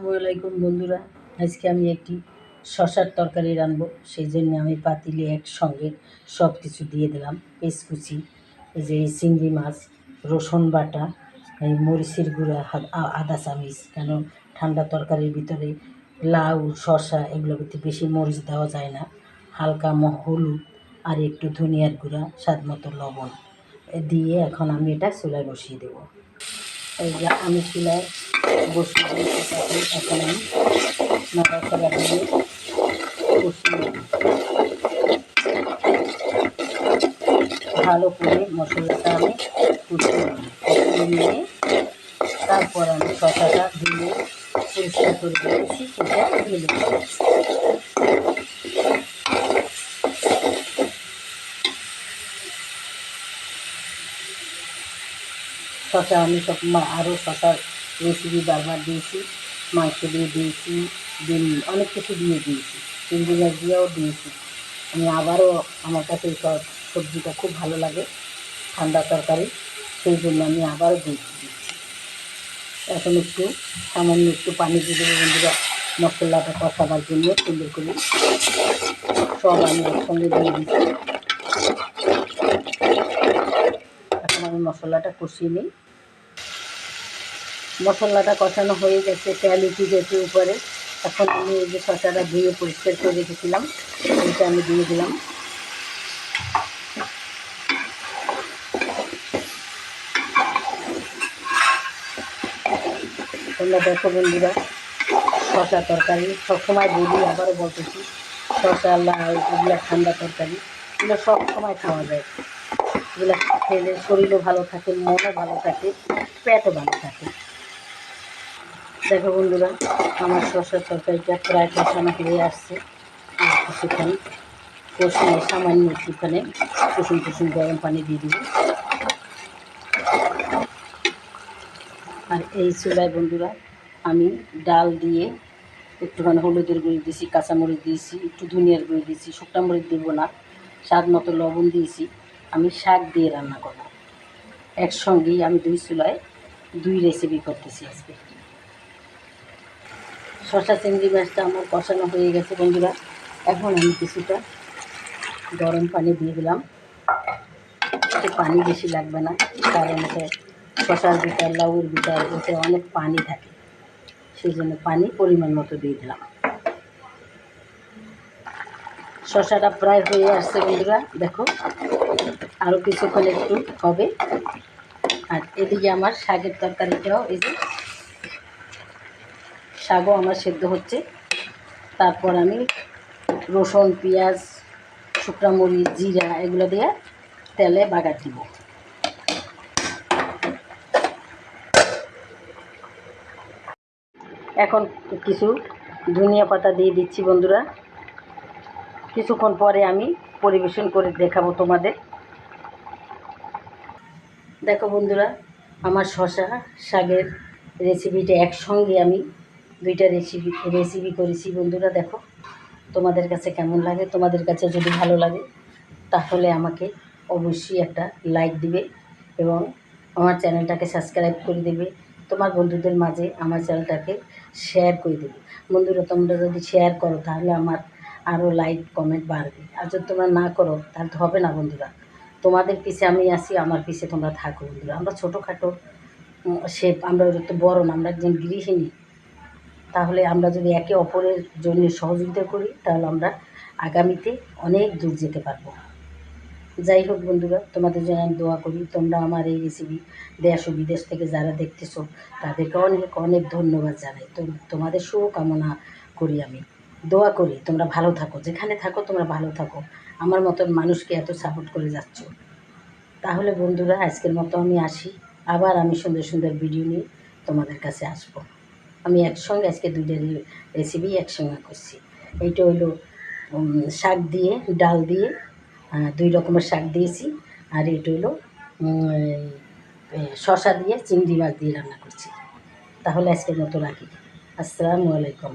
আসসালামাইকুম বন্ধুরা। আজকে আমি একটি শশার তরকারি রানবো সেই জন্য আমি পাতিলে একসঙ্গে সব কিছু দিয়ে দিলাম। পেঁচকুচি এই যে চিংড়ি মাছ, রসুন বাটা, এই মরিচের গুঁড়া আদা চামিচ, কেন ঠান্ডা তরকারির ভিতরে লাউ শশা এগুলোর ভিতরে বেশি মরিচ দেওয়া যায় না। হালকা হলুদ আর একটু ধনিয়ার গুঁড়া, স্বাদ মতো লবণ। দিয়ে এখন আমি এটা চুলায় বসিয়ে দেবো। এই যে আমি চুলায় তখন এখন আমি নাড়াচাড়া দিয়ে বসিয়ে। ভালো করে মশলাটা আমি কষিয়ে নেব নিয়ে তারপর আমি শশাটা দিয়ে পরিষ্কার করে দিয়েছি, সেটা দিয়ে শশা আমি সব আরও শশার রেসিপি বারবার দিয়েছি মাংস দিয়ে দিয়েছি, ডিম, অনেক কিছু দিয়ে দিয়েছি চিংড়ি দিয়েও দিয়েছি। আমি আবারও আমার কাছে এই সব সবজিটা খুব ভালো লাগে, ঠান্ডা তরকারি, সেই জন্য আমি আবারও দিয়েছি। দিচ্ছি এখন একটু সামান্য একটু পানি দিয়ে দেবো বন্ধুরা, মশলাটা কষাবার জন্য সুন্দর করে। সব আমি একসঙ্গে দিয়ে দিচ্ছি। এখন আমি মশলাটা কষিয়ে নিই। মশলাটা কষানো হয়ে গেছে তেল উঠে গেছে উপরে, এখন আমি এই যে শসাটা ধুয়ে পরিষ্কার করে রেখেছিলাম, এইটা আমি দিয়ে দিলাম। তোমরা দেখো বন্ধুরা শশা তরকারি, সবসময় বলি, আবারও বলতেছি শশা লাউ, এগুলো ঠান্ডা তরকারি, এগুলো সবসময় খাওয়া যায়। এগুলো খেলে শরীরও ভালো থাকে, মনও ভালো থাকে, পেটও ভালো থাকে। দেখো বন্ধুরা, আমার শসার তরকারিটা প্রায় কষানো হয়ে আসছে। কিছুক্ষণ কষিয়ে সামান্য একটুখানে কুসুম কুসুম গরম পানি দিয়ে দিব। আর এই চুলায় বন্ধুরা, আমি ডাল দিয়ে একটুখানি হলুদের গুঁড়ি দিয়েছি, কাঁচামরিচ দিয়েছি, একটু ধনিয়ার গুঁড়ি দিয়েছি, শুকনা মরিচ দেবো না, স্বাদ মতো লবণ দিয়েছি। আমি শাক দিয়ে রান্না করব। একসঙ্গেই আমি দুই চুলায় দুই রেসিপি করতেছি আজকে। শশা চিংড়ি মাছটা আমার কষানো হয়ে গেছে বন্ধুরা। এখন আমি কিছুটা গরম পানি দিয়ে দিলাম। একটু পানি বেশি লাগবে না, কারণ এতে শশার ভিতর লাউর ভিতর এতে অনেক পানি থাকে। সেই জন্য পানি পরিমাণ মতো দিয়ে দিলাম। শশাটা প্রায় হয়ে আসছে বন্ধুরা, দেখো। আরও কিছুক্ষণ একটু হবে। আর এদিকে আমার শাকের তরকারিটাও এই যে শাকও আমার সেদ্ধ হচ্ছে। তারপর আমি রসুন, পেঁয়াজ, শুকনা মরিচ, জিরা এগুলো দিয়ে তেলে বাগার দিব। এখন কিছু ধনিয়া পাতা দিয়ে দিচ্ছি বন্ধুরা। কিছুক্ষণ পরে আমি পরিবেশন করে দেখাবো তোমাদের। দেখো বন্ধুরা, আমার শশা শাকের রেসিপিটা একসঙ্গে আমি দুইটা রেসিপি রেসিপি করেছি। বন্ধুরা, দেখো, তোমাদের কাছে কেমন লাগে? তোমাদের কাছে যদি ভালো লাগে, তাহলে আমাকে অবশ্যই একটা লাইক দিবে এবং আমার চ্যানেলটাকে সাবস্ক্রাইব করে দেবে। তোমার বন্ধুদের মাঝে আমার চ্যানেলটাকে শেয়ার করে দেবে। বন্ধুরা, তোমরা যদি শেয়ার করো, তাহলে আমার আরও লাইক কমেন্ট বাড়বে। আর যদি তোমরা না করো, তাহলে তো হবে না বন্ধুরা। তোমাদের পিছে আমি আসি আমার পিছে তোমরা থাকো বন্ধুরা। আমরা ছোটোখাটো শেপ আমরা তো বড় না, আমরা একজন গৃহিণী। তাহলে আমরা যদি একে অপরের জন্য সহযোগিতা করি, তাহলে আমরা আগামীতে অনেক দূর যেতে পারব। যাই হোক বন্ধুরা, তোমাদের জন্য আমি দোয়া করি, তোমরা আমার এই রেসিপি দেশ ও বিদেশ থেকে যারা দেখতেছো, তাদেরকে অনেক অনেক ধন্যবাদ জানাই। তো তোমাদের শুভকামনা করি আমি। দোয়া করি, তোমরা ভালো থাকো, যেখানে থাকো তোমরা ভালো থাকো। আমার মতন মানুষকে এত সাপোর্ট করে যাচ্ছ। তাহলে বন্ধুরা, আজকের মতো আমি আসি। আবার আমি সুন্দর সুন্দর ভিডিও নিয়ে তোমাদের কাছে আসব। আমি একসঙ্গে আজকে দুইটা রেসিপি একসঙ্গে করছি। এইটা হইল শাক দিয়ে, ডাল দিয়ে দুই রকমের শাক দিয়েছি। আর এটা হলো শশা দিয়ে, চিংড়ি মাছ দিয়ে রান্না করছি। তাহলে আজকের মতো রাখি। আসসালামু আলাইকুম।